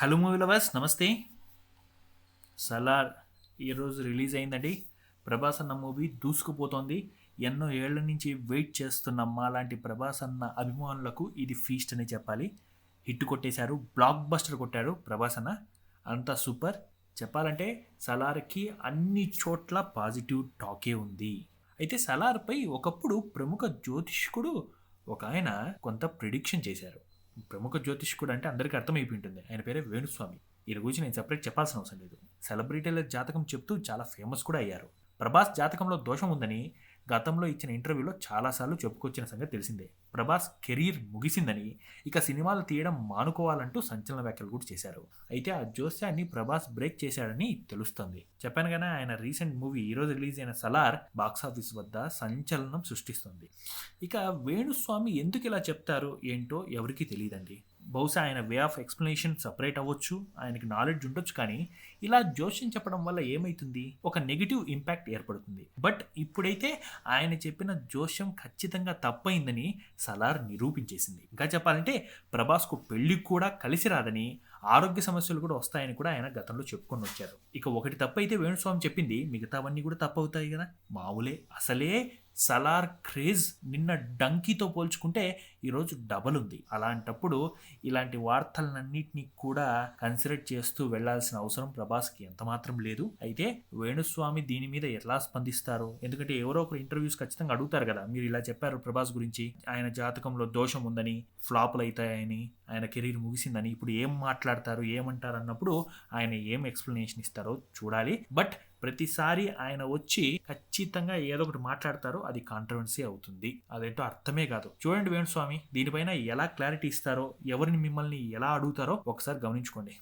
Hello movie lovers నమస్తే సలార్ ఈరోజు release అయిందండి. ప్రభాస్ అన్న మూవీ దూసుకుపోతోంది. ఎన్నో ఏళ్ళ నుంచి వెయిట్ చేస్తున్న మాలాంటి ప్రభాస్ అన్న అభిమానులకు ఇది ఫీస్ట్ అని చెప్పాలి. హిట్ కొట్టేశారు బ్లాక్ బస్టర్ కొట్టారు ప్రభాస్ అన్న. అంతా సూపర్ చెప్పాలంటే సలార్కి అన్ని చోట్ల పాజిటివ్ టాకే ఉంది. అయితే సలార్పై ఒకప్పుడు ప్రముఖ జ్యోతిష్కుడు ఒక ఆయన కొంత ప్రిడిక్షన్ చేశారు. ప్రముఖ జ్యోతిష్కుడు అంటే అందరికీ అర్థమైపోయి ఉంటుంది ఆయన పేరే వేణుస్వామి. వీరి గురించి నేను సెపరేట్ చెప్పాల్సిన అవసరం లేదు. సెలబ్రిటీల జాతకం చెప్తూ చాలా ఫేమస్ కూడా అయ్యారు. ప్రభాస్ జాతకంలో దోషం ఉందని గతంలో ఇచ్చిన ఇంటర్వ్యూలో చాలాసార్లు చెప్పుకొచ్చిన సంగతి తెలిసిందే. ప్రభాస్ కెరీర్ ముగిసిందని ఇక సినిమాలు తీయడం మానుకోవాలంటూ సంచలన వ్యాఖ్యలు కూడా చేశారు. అయితే ఆ జోస్యాన్ని ప్రభాస్ బ్రేక్ చేశాడని తెలుస్తోంది. చెప్పాను కానీ ఆయన రీసెంట్ మూవీ ఈరోజు రిలీజ్ అయిన సలార్ బాక్సాఫీస్ వద్ద సంచలనం సృష్టిస్తుంది. ఇక వేణుస్వామి ఎందుకు ఇలా చెప్తారు ఏంటో ఎవరికీ తెలియదండి. బహుశా ఆయన వే ఆఫ్ ఎక్స్ప్లెనేషన్ సపరేట్ అవ్వచ్చు ఆయనకి నాలెడ్జ్ ఉండొచ్చు కానీ ఇలా జోష్యం చెప్పడం వల్ల ఏమైతుంది? ఒక నెగిటివ్ ఇంపాక్ట్ ఏర్పడుతుంది. బట్ ఇప్పుడైతే ఆయన చెప్పిన జోష్యం ఖచ్చితంగా తప్పైందని సలార్ నిరూపించేసింది. ఇంకా చెప్పాలంటే ప్రభాస్కు పెళ్ళికి కూడా కలిసి రాదని ఆరోగ్య సమస్యలు కూడా వస్తాయని కూడా ఆయన గతంలో చెప్పుకొని వచ్చారు. ఇక ఒకటి తప్పైతే వేణుస్వామి చెప్పింది మిగతావన్నీ కూడా తప్పవుతాయి కదా? మామూలే అసలే సలార్ క్రేజ్ నిన్న డంకీతో పోల్చుకుంటే ఈరోజు డబల్ ఉంది. అలాంటప్పుడు ఇలాంటి వార్తలన్నింటినీ కూడా కన్సిడర్ చేస్తూ వెళ్ళాల్సిన అవసరం ప్రభాస్కి ఎంతమాత్రం లేదు. అయితే వేణుస్వామి దీని మీద ఎలా స్పందిస్తారు? ఎందుకంటే ఎవరో ఒకరు ఇంటర్వ్యూస్ ఖచ్చితంగా అడుగుతారు కదా మీరు ఇలా చెప్పారు ప్రభాస్ గురించి ఆయన జాతకంలో దోషం ఉందని ఫ్లాపులు అవుతాయని ఆయన కెరీర్ ముగిసిందని ఇప్పుడు ఏం మాట్లాడతారు ఏమంటారు అన్నప్పుడు ఆయన ఏం ఎక్స్ప్లెనేషన్ ఇస్తారో చూడాలి. బట్ ప్రతిసారి ఆయన వచ్చి ఖచ్చితంగా ఏదో ఒకటి మాట్లాడతారో అది కాంట్రవర్సీ అవుతుంది. అదేంటో అర్థమే కాదు. చూడండి వేణుస్వామి దీనిపైన ఎలా క్లారిటీ ఇస్తారో ఎవరిని మిమ్మల్ని ఎలా అడుగుతారో ఒకసారి గమనించుకోండి.